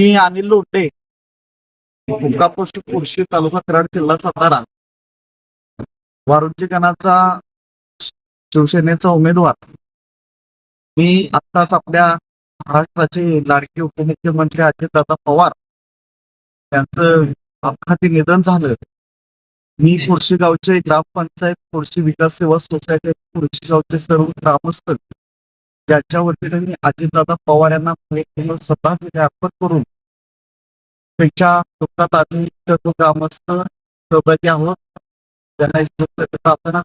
मी Anil Lote. Bhuka post taluka Karad जिल्हा सातारा. वारुंजी गणाचा शिवसेनेचा उमेदवार. मी आत्ताच आपल्या महाराष्ट्राचे लाडके उपमुख्यमंत्री अजितदादा पवार यांचं अपघाती निधन झालं. मी पुरशी गावचे ग्रामपंचायत पुरशी विकास सेवा सोसायटी पुरशी गावचे सर्व ग्रामस्थ. ज्याच्या वतीने मी अजितदादा पवार यांना एक अर्पण करून पेक्षा दुःखात आम्ही सर्व ग्रामस्थ सहभागी आहोत त्यांना प्रार्थना